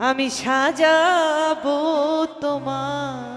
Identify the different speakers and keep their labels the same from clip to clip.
Speaker 1: আমি সাজাবো তোমার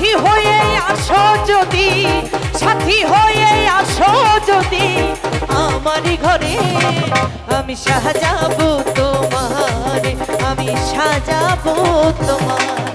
Speaker 1: সাথী হয়ে আসো যদি, সাথী হয়ে আসো যদি, আমার ঘরে আমি সাজাবো তোমার, আমি সাজাবো তোমার।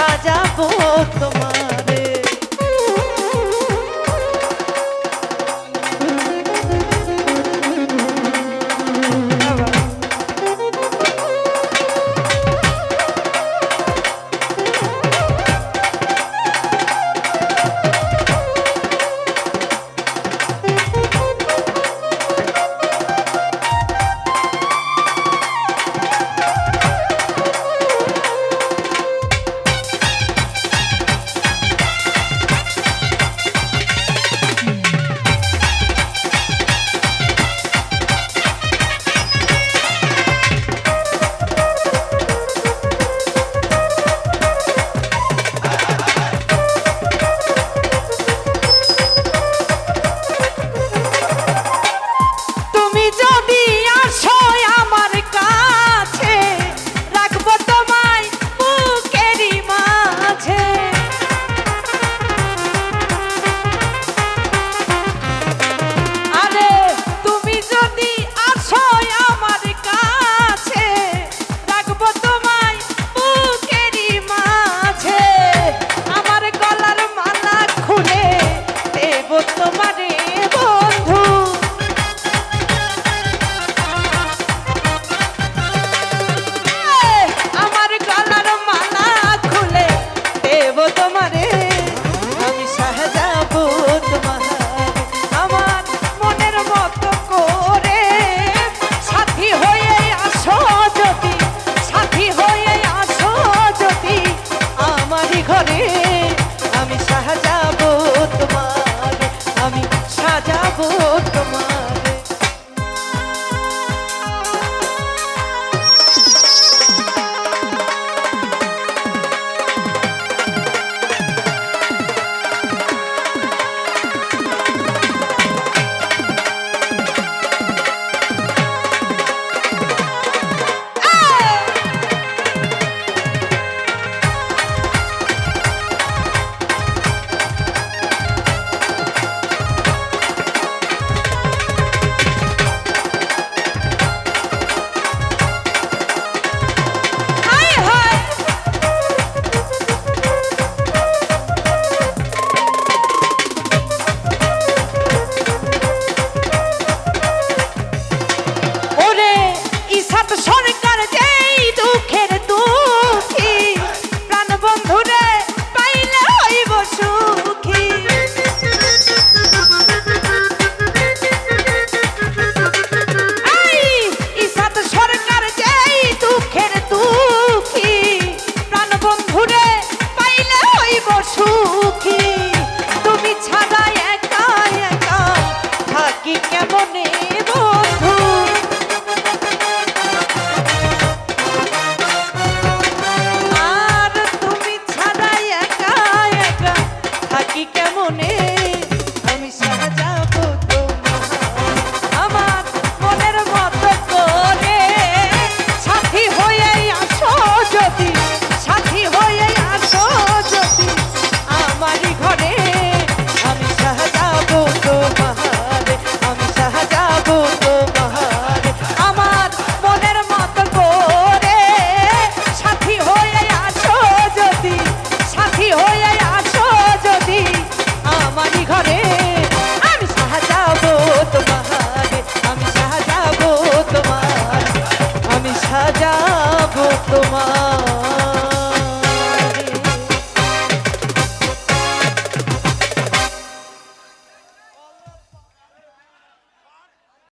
Speaker 1: সাজাবো তোমার সুখী। তুমি ছাড়া একা একা থাকি কেমনে বন্ধু? আর তুমি ছাড়া একা একা থাকি কেমনে? আমি সারা যাব